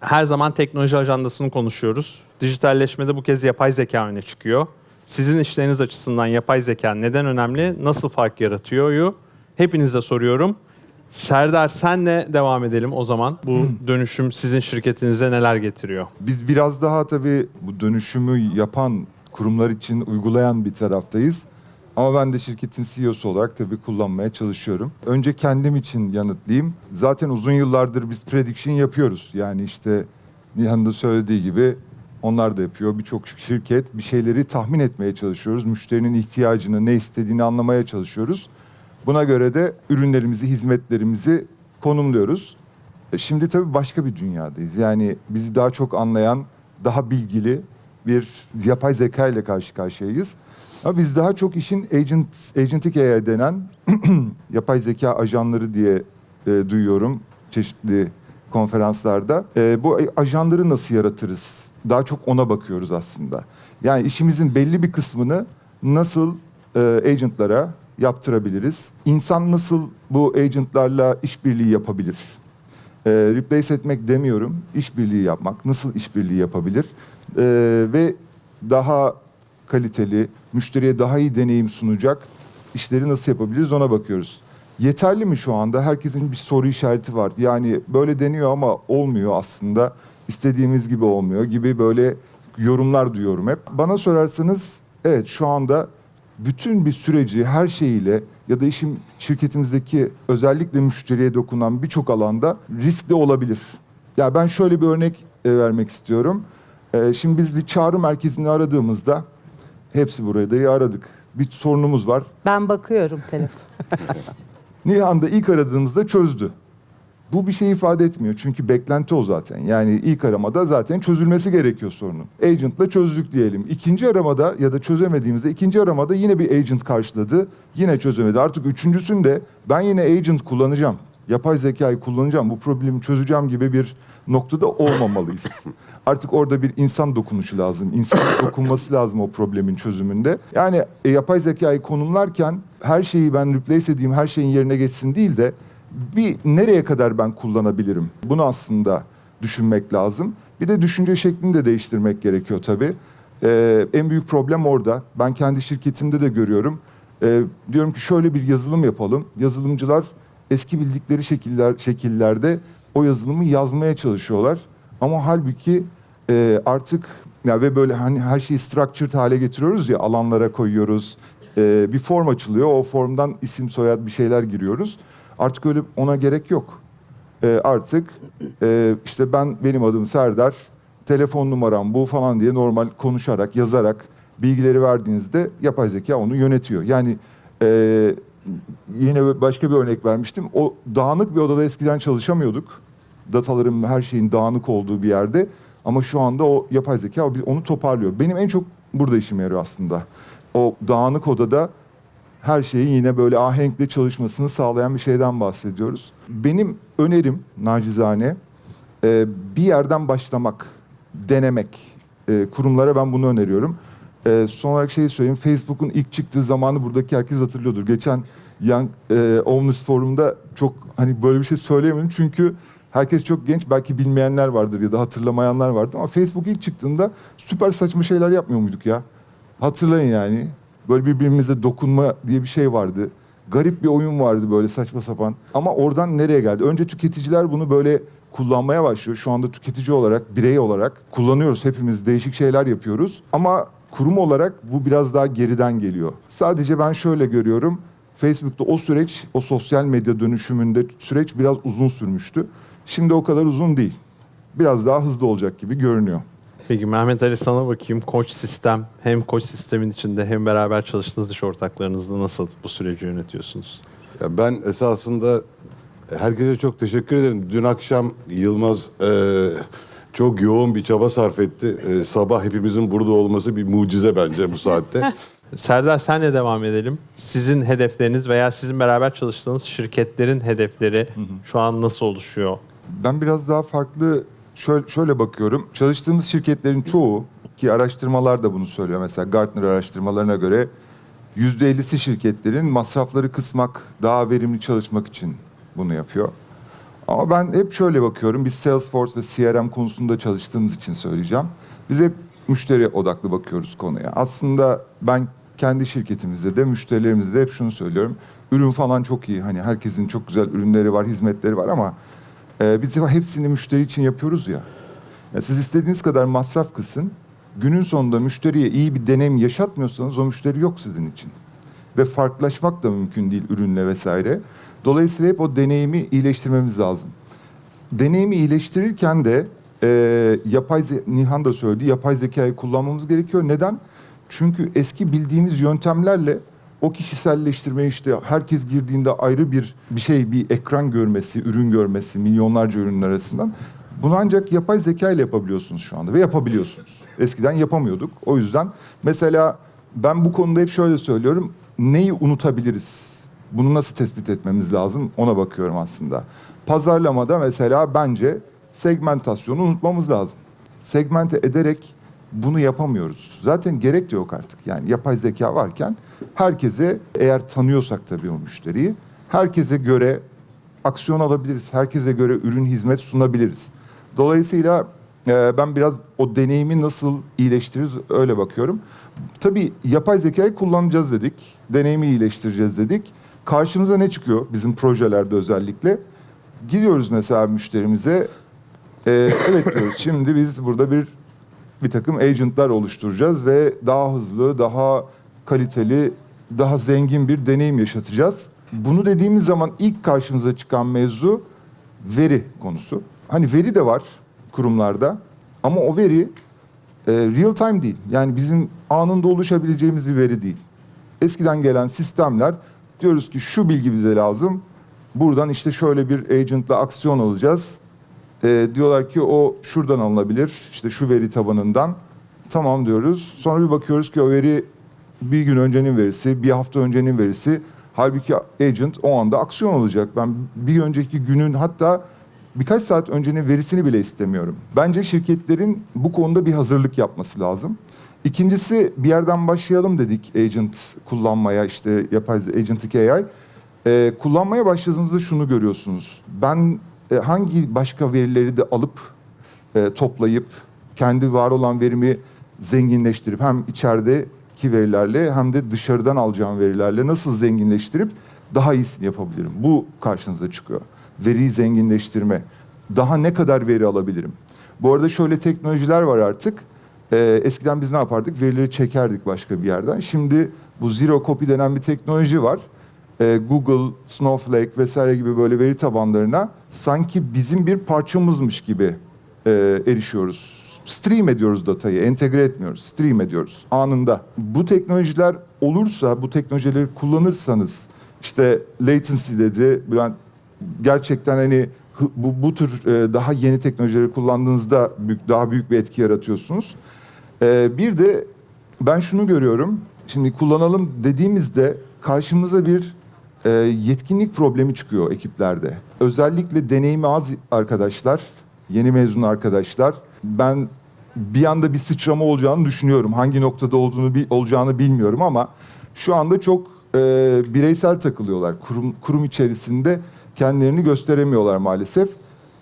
Her zaman teknoloji ajandasını konuşuyoruz. Dijitalleşmede bu kez yapay zeka öne çıkıyor. Sizin işleriniz açısından yapay zeka neden önemli, nasıl fark yaratıyor? Hepinize soruyorum. Serdar senle devam edelim o zaman. Bu dönüşüm sizin şirketinize neler getiriyor? Biz biraz daha tabii bu dönüşümü yapan kurumlar için uygulayan bir taraftayız. Ama ben de şirketin CEO'su olarak tabii kullanmaya çalışıyorum. Önce kendim için yanıtlayayım. Zaten uzun yıllardır biz prediction yapıyoruz. Yani işte Nihan'ın da söylediği gibi onlar da yapıyor. Birçok şirket bir şeyleri tahmin etmeye çalışıyoruz. Müşterinin ihtiyacını, ne istediğini anlamaya çalışıyoruz. Buna göre de ürünlerimizi, hizmetlerimizi konumluyoruz. E, Şimdi tabii başka bir dünyadayız. Yani bizi daha çok anlayan, daha bilgili bir yapay zeka ile karşı karşıyayız. Ama biz daha çok işin agent, agentic AI denen yapay zeka ajanları diye e, duyuyorum çeşitli konferanslarda. E, bu ajanları nasıl yaratırız? Daha çok ona bakıyoruz aslında. Yani işimizin belli bir kısmını nasıl e, agentlara yaptırabiliriz? İnsan nasıl bu agentlarla işbirliği yapabilir? E, replace etmek demiyorum, işbirliği yapmak. Nasıl işbirliği yapabilir? E, ve daha kaliteli, müşteriye daha iyi deneyim sunacak işleri nasıl yapabiliriz ona bakıyoruz. Yeterli mi şu anda? Herkesin bir soru işareti var. Yani böyle deniyor ama olmuyor aslında. İstediğimiz gibi olmuyor gibi böyle yorumlar duyuyorum hep. Bana sorarsanız evet şu anda bütün bir süreci her şeyiyle ya da işim şirketimizdeki özellikle müşteriye dokunan birçok alanda riskli olabilir. Ya ben şöyle bir örnek e, vermek istiyorum. E, şimdi biz bir çağrı merkezini aradığımızda hepsi burayı da aradık. Bir sorunumuz var. Ben bakıyorum telefon. Nihan'da ilk aradığımızda çözdü. Bu bir şey ifade etmiyor çünkü beklenti o zaten. Yani ilk aramada zaten çözülmesi gerekiyor sorunun. Agent'la çözdük diyelim. İkinci aramada ya da çözemediğimizde ikinci aramada yine bir agent karşıladı. Yine çözemedi. Artık üçüncüsünde ben yine agent kullanacağım. Yapay zekayı kullanacağım. Bu problemi çözeceğim gibi bir noktada olmamalıyız. Artık orada bir insan dokunuşu lazım. İnsan dokunması lazım o problemin çözümünde. Yani e, yapay zekayı konumlarken her şeyi ben replace edeyim, her şeyin yerine geçsin değil de bir nereye kadar ben kullanabilirim? Bunu aslında düşünmek lazım. Bir de düşünce şeklini de değiştirmek gerekiyor tabii. Ee, en büyük problem orada. Ben kendi şirketimde de görüyorum. Ee, diyorum ki şöyle bir yazılım yapalım. Yazılımcılar eski bildikleri şekiller şekillerde o yazılımı yazmaya çalışıyorlar. Ama halbuki e, artık ya ve böyle hani her şeyi structured hale getiriyoruz ya alanlara koyuyoruz. E, bir form açılıyor. O formdan isim soyad bir şeyler giriyoruz. Artık öyle ona gerek yok. E, artık e, işte ben benim adım Serdar, telefon numaram bu falan diye normal konuşarak, yazarak bilgileri verdiğinizde yapay zeka onu yönetiyor. Yani e, yine başka bir örnek vermiştim. O dağınık bir odada eskiden çalışamıyorduk. Dataların her şeyin dağınık olduğu bir yerde. Ama şu anda o yapay zeka onu toparlıyor. Benim en çok burada işime yarıyor aslında. O dağınık odada her şeyin yine böyle ahenkle çalışmasını sağlayan bir şeyden bahsediyoruz. Benim önerim nacizane e, bir yerden başlamak, denemek. E, kurumlara ben bunu öneriyorum. E, son olarak şeyi söyleyeyim. Facebook'un ilk çıktığı zamanı buradaki herkes hatırlıyordur. Geçen Young e, Omnus Forum'da çok hani böyle bir şey söyleyemedim. Çünkü herkes çok genç. Belki bilmeyenler vardır ya da hatırlamayanlar vardır. Ama Facebook ilk çıktığında süper saçma şeyler yapmıyor muyduk ya? Hatırlayın yani. Böyle birbirimize dokunma diye bir şey vardı. Garip bir oyun vardı böyle saçma sapan. Ama oradan nereye geldi? Önce tüketiciler bunu böyle kullanmaya başlıyor. Şu anda tüketici olarak, birey olarak kullanıyoruz. Hepimiz değişik şeyler yapıyoruz. Ama kurum olarak bu biraz daha geriden geliyor. Sadece ben şöyle görüyorum. Facebook'ta o süreç, o sosyal medya dönüşümünde süreç biraz uzun sürmüştü. Şimdi o kadar uzun değil. Biraz daha hızlı olacak gibi görünüyor. Peki Mehmet Ali sana bakayım. Koç sistem hem koç sistemin içinde hem beraber çalıştığınız iş ortaklarınızla nasıl bu süreci yönetiyorsunuz? Ya ben esasında herkese çok teşekkür ederim. Dün akşam Yılmaz e, çok yoğun bir çaba sarf etti. E, sabah hepimizin burada olması bir mucize bence bu saatte. Serdar senle devam edelim. Sizin hedefleriniz veya sizin beraber çalıştığınız şirketlerin hedefleri şu an nasıl oluşuyor? Ben biraz daha farklı şöyle, şöyle bakıyorum. Çalıştığımız şirketlerin çoğu ki araştırmalar da bunu söylüyor. Mesela Gartner araştırmalarına göre %50'si şirketlerin masrafları kısmak, daha verimli çalışmak için bunu yapıyor. Ama ben hep şöyle bakıyorum. Biz Salesforce ve CRM konusunda çalıştığımız için söyleyeceğim. Biz hep müşteri odaklı bakıyoruz konuya. Aslında ben kendi şirketimizde de müşterilerimizde de hep şunu söylüyorum. Ürün falan çok iyi. Hani herkesin çok güzel ürünleri var, hizmetleri var ama e, biz hepsini müşteri için yapıyoruz ya. Ya siz istediğiniz kadar masraf kısın. Günün sonunda müşteriye iyi bir deneyim yaşatmıyorsanız o müşteri yok sizin için. Ve farklılaşmak da mümkün değil ürünle vesaire. Dolayısıyla hep o deneyimi iyileştirmemiz lazım. Deneyimi iyileştirirken de e, yapay Nihan da söyledi yapay zekayı kullanmamız gerekiyor. Neden? Çünkü eski bildiğimiz yöntemlerle o kişiselleştirme işte herkes girdiğinde ayrı bir bir şey bir ekran görmesi, ürün görmesi milyonlarca ürünün arasından bunu ancak yapay zeka ile yapabiliyorsunuz şu anda ve yapabiliyorsunuz. Eskiden yapamıyorduk. O yüzden mesela ben bu konuda hep şöyle söylüyorum. Neyi unutabiliriz? Bunu nasıl tespit etmemiz lazım? Ona bakıyorum aslında. Pazarlamada mesela bence segmentasyonu unutmamız lazım. Segmente ederek bunu yapamıyoruz. Zaten gerek de yok artık. Yani yapay zeka varken herkese eğer tanıyorsak tabii o müşteriyi herkese göre aksiyon alabiliriz. Herkese göre ürün hizmet sunabiliriz. Dolayısıyla e, ben biraz o deneyimi nasıl iyileştiririz öyle bakıyorum. Tabii yapay zekayı kullanacağız dedik. Deneyimi iyileştireceğiz dedik. Karşımıza ne çıkıyor bizim projelerde özellikle? Gidiyoruz mesela müşterimize. e, evet diyoruz şimdi biz burada bir bir takım agentlar oluşturacağız ve daha hızlı, daha kaliteli, daha zengin bir deneyim yaşatacağız. Bunu dediğimiz zaman ilk karşımıza çıkan mevzu veri konusu. Hani veri de var kurumlarda ama o veri e, real time değil. Yani bizim anında oluşabileceğimiz bir veri değil. Eskiden gelen sistemler diyoruz ki şu bilgi bize lazım. Buradan işte şöyle bir agentla aksiyon alacağız. E, diyorlar ki o şuradan alınabilir. işte şu veri tabanından. Tamam diyoruz. Sonra bir bakıyoruz ki o veri bir gün öncenin verisi, bir hafta öncenin verisi. Halbuki agent o anda aksiyon alacak. Ben bir önceki günün hatta birkaç saat öncenin verisini bile istemiyorum. Bence şirketlerin bu konuda bir hazırlık yapması lazım. İkincisi bir yerden başlayalım dedik agent kullanmaya işte yapay agentic AI. Ee, kullanmaya başladığınızda şunu görüyorsunuz. Ben e, hangi başka verileri de alıp e, toplayıp kendi var olan verimi zenginleştirip hem içerideki verilerle hem de dışarıdan alacağım verilerle nasıl zenginleştirip daha iyisini yapabilirim. Bu karşınıza çıkıyor. Veriyi zenginleştirme. Daha ne kadar veri alabilirim? Bu arada şöyle teknolojiler var artık. Ee, eskiden biz ne yapardık? Verileri çekerdik başka bir yerden. Şimdi bu zero copy denen bir teknoloji var. Ee, Google, Snowflake vesaire gibi böyle veri tabanlarına sanki bizim bir parçamızmış gibi e, erişiyoruz. Stream ediyoruz datayı, entegre etmiyoruz, stream ediyoruz anında. Bu teknolojiler olursa, bu teknolojileri kullanırsanız, işte latency dedi, ben gerçekten hani bu, bu tür e, daha yeni teknolojileri kullandığınızda büyük, daha büyük bir etki yaratıyorsunuz. E, bir de ben şunu görüyorum, şimdi kullanalım dediğimizde karşımıza bir e, yetkinlik problemi çıkıyor ekiplerde. Özellikle deneyimi az arkadaşlar, yeni mezun arkadaşlar. Ben bir anda bir sıçrama olacağını düşünüyorum. Hangi noktada olduğunu olacağını bilmiyorum ama şu anda çok e, bireysel takılıyorlar. Kurum kurum içerisinde kendilerini gösteremiyorlar maalesef.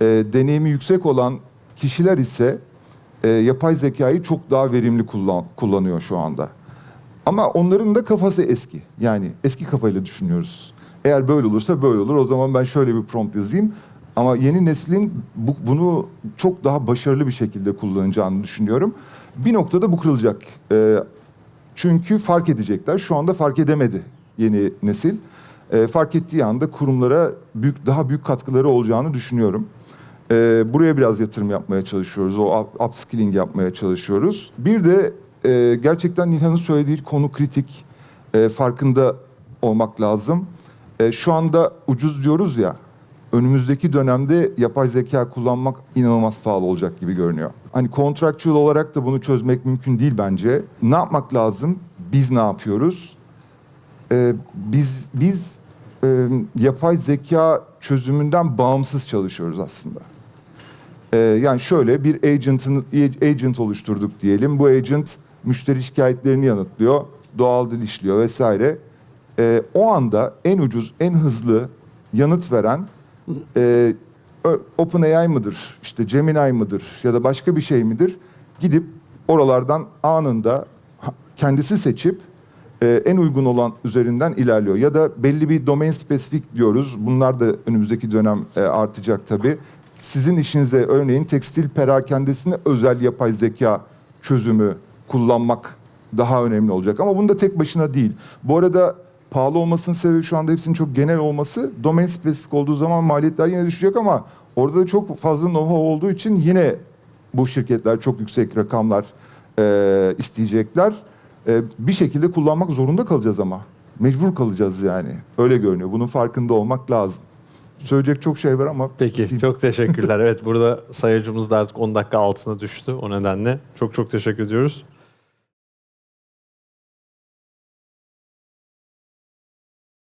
E, deneyimi yüksek olan kişiler ise e, yapay zekayı çok daha verimli kullan kullanıyor şu anda. Ama onların da kafası eski. Yani eski kafayla düşünüyoruz. Eğer böyle olursa böyle olur. O zaman ben şöyle bir prompt yazayım. Ama yeni neslin bu, bunu çok daha başarılı bir şekilde kullanacağını düşünüyorum. Bir noktada bu kırılacak. Ee, çünkü fark edecekler. Şu anda fark edemedi yeni nesil. Ee, fark ettiği anda kurumlara büyük daha büyük katkıları olacağını düşünüyorum. Ee, buraya biraz yatırım yapmaya çalışıyoruz. O up- upskilling yapmaya çalışıyoruz. Bir de e, gerçekten Nilhan'ın söylediği konu kritik. E, farkında olmak lazım. E, şu anda ucuz diyoruz ya. Önümüzdeki dönemde yapay zeka kullanmak inanılmaz pahalı olacak gibi görünüyor. Hani kontratçıl olarak da bunu çözmek mümkün değil bence. Ne yapmak lazım? Biz ne yapıyoruz? Ee, biz biz e, yapay zeka çözümünden bağımsız çalışıyoruz aslında. Ee, yani şöyle bir agent'ın agent oluşturduk diyelim. Bu agent müşteri şikayetlerini yanıtlıyor, doğal dil işliyor vesaire. Ee, o anda en ucuz, en hızlı yanıt veren e, OpenAI mıdır, işte Gemini mıdır ya da başka bir şey midir? Gidip oralardan anında kendisi seçip e, en uygun olan üzerinden ilerliyor. Ya da belli bir domain spesifik diyoruz. Bunlar da önümüzdeki dönem e, artacak tabii. Sizin işinize örneğin tekstil perakendesine özel yapay zeka çözümü kullanmak daha önemli olacak. Ama bunu da tek başına değil. Bu arada pahalı olmasının sebebi şu anda hepsinin çok genel olması. Domain spesifik olduğu zaman maliyetler yine düşecek ama orada da çok fazla know-how olduğu için yine bu şirketler çok yüksek rakamlar e, isteyecekler. E, bir şekilde kullanmak zorunda kalacağız ama. Mecbur kalacağız yani. Öyle görünüyor. Bunun farkında olmak lazım. Söyleyecek çok şey var ama Peki çok teşekkürler. Evet burada sayacımız da artık 10 dakika altına düştü o nedenle. Çok çok teşekkür ediyoruz.